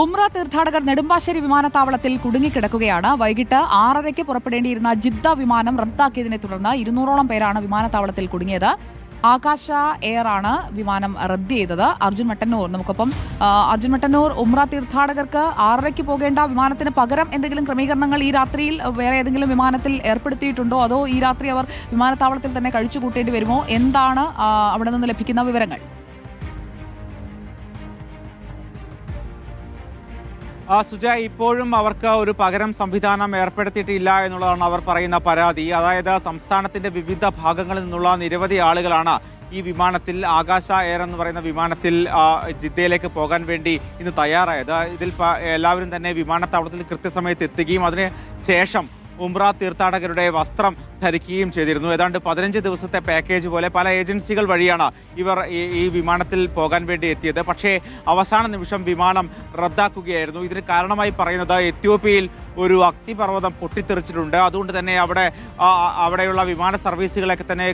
ഉംറ തീർത്ഥാടകർ നെടുമ്പാശ്ശേരി വിമാനത്താവളത്തിൽ കുടുങ്ങിക്കിടക്കുകയാണ്. വൈകിട്ട് ആറരയ്ക്ക് പുറപ്പെടേണ്ടിയിരുന്ന ജിദ്ദ വിമാനം റദ്ദാക്കിയതിനെ തുടർന്ന് ഇരുന്നൂറോളം പേരാണ് വിമാനത്താവളത്തിൽ കുടുങ്ങിയത്. ആകാശ എയർ ആണ് വിമാനം റദ്ദ് ചെയ്തത് അർജുൻ മട്ടന്നൂർ നമുക്കൊപ്പം അർജുൻ മട്ടന്നൂർ ഉംറ തീർത്ഥാടകർക്ക് ആറരയ്ക്ക് പോകേണ്ട വിമാനത്തിന് പകരം എന്തെങ്കിലും ക്രമീകരണങ്ങൾ ഈ രാത്രിയിൽ വേറെ ഏതെങ്കിലും വിമാനത്തിൽ ഏർപ്പെടുത്തിയിട്ടുണ്ടോ? അതോ ഈ രാത്രി അവർ വിമാനത്താവളത്തിൽ തന്നെ കഴിച്ചു കൂട്ടേണ്ടി വരുമോ? എന്താണ് അവിടെ നിന്ന് ലഭിക്കുന്ന വിവരങ്ങൾ? സുജ ഇപ്പോഴും അവർക്ക് ഒരു പകരം സംവിധാനം ഏർപ്പെടുത്തിയിട്ടില്ല എന്നുള്ളതാണ് അവർ പറയുന്ന പരാതി. അതായത് സംസ്ഥാനത്തിന്റെ വിവിധ ഭാഗങ്ങളിൽ നിന്നുള്ള നിരവധി ആളുകളാണ് ഈ വിമാനത്തിൽ ആകാശ എയർ എന്ന് പറയുന്ന വിമാനത്തിൽ ജിദ്ദയിലേക്ക് പോകാൻ വേണ്ടി ഇന്ന് തയ്യാറായത്. ഇതിൽ എല്ലാവരും തന്നെ വിമാനത്താവളത്തിൽ കൃത്യസമയത്ത് എത്തുകയും അതിന് ശേഷം ഉംറ തീർത്ഥാടകരുടെ വസ്ത്രം ധരിക്കുകയും ചെയ്തിരുന്നു. ഏതാണ്ട് പതിനഞ്ച് ദിവസത്തെ പാക്കേജ് പോലെ പല ഏജൻസികൾ വഴിയാണ് ഇവർ ഈ വിമാനത്തിൽ പോകാൻ വേണ്ടി എത്തിയത്. പക്ഷേ അവസാന നിമിഷം വിമാനം റദ്ദാക്കുകയായിരുന്നു. ഇതിന് കാരണമായി പറയുന്നത് എത്യോപ്യയിൽ ഒരു അഗ്നിപർവതം പൊട്ടിത്തെറിച്ചിട്ടുണ്ട്. അതുകൊണ്ട് തന്നെ അവിടെ അവിടെയുള്ള വിമാന സർവീസുകളൊക്കെ തന്നെ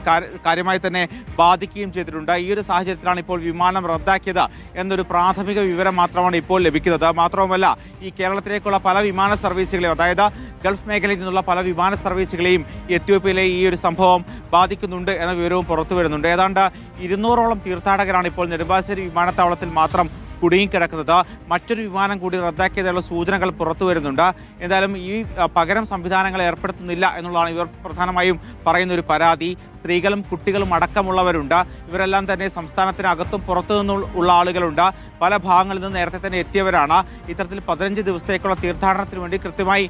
കാര്യമായി തന്നെ ബാധിക്കുകയും ചെയ്തിട്ടുണ്ട്. ഈ ഒരു സാഹചര്യത്തിലാണ് ഇപ്പോൾ വിമാനം റദ്ദാക്കിയത് എന്നൊരു പ്രാഥമിക വിവരം മാത്രമാണ് ഇപ്പോൾ ലഭിക്കുന്നത്. മാത്രവുമല്ല ഈ കേരളത്തിലേക്കുള്ള പല വിമാന സർവീസുകളെയും അതായത് ഗൾഫ് മേഖലയിൽ നിന്നുള്ള പല വിമാന സർവീസുകളെയും എത്യോപ്യയിലെ ഈ ഒരു സംഭവം ബാധിക്കുന്നുണ്ട് എന്ന വിവരവും പുറത്തു വരുന്നുണ്ട്. ഏതാണ്ട് ഇരുന്നൂറോളം തീർത്ഥാടകരാണ് ഇപ്പോൾ നെടുമ്പാശ്ശേരി വിമാനത്താവളത്തിൽ മാത്രം കുടുങ്ങിക്കിടക്കുന്നത് മറ്റൊരു വിമാനം കൂടി റദ്ദാക്കിയതായുള്ള സൂചനകൾ പുറത്തു വരുന്നുണ്ട്. എന്തായാലും ഈ പകരം സംവിധാനങ്ങൾ ഏർപ്പെടുത്തുന്നില്ല എന്നുള്ളതാണ് ഇവർ പ്രധാനമായും പറയുന്ന ഒരു പരാതി. സ്ത്രീകളും കുട്ടികളും അടക്കമുള്ളവരുണ്ട്. ഇവരെല്ലാം തന്നെ സംസ്ഥാനത്തിനകത്തും പുറത്തു നിന്നുള്ള ആളുകളുണ്ട്. പല ഭാഗങ്ങളിൽ നിന്ന് നേരത്തെ തന്നെ എത്തിയവരാണ്. ഇത്തരത്തിൽ പതിനഞ്ച് ദിവസത്തേക്കുള്ള തീർത്ഥാടനത്തിന് വേണ്ടി കൃത്യമായി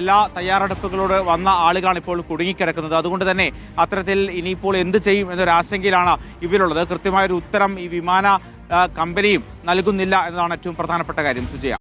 എല്ലാ തയ്യാറെടുപ്പുകളോട് വന്ന ആളുകളാണ് ഇപ്പോൾ കുടുങ്ങിക്കിടക്കുന്നത്. അതുകൊണ്ട് തന്നെ അത്തരത്തിൽ ഇനിയിപ്പോൾ എന്ത് ചെയ്യും എന്നൊരു ആശങ്കയിലാണ് ഇവരുള്ളത്. കൃത്യമായൊരു ഉത്തരം ഈ വിമാന കമ്പനിയും നൽകുന്നില്ല എന്നതാണ് ഏറ്റവും പ്രധാനപ്പെട്ട കാര്യം സുജയ.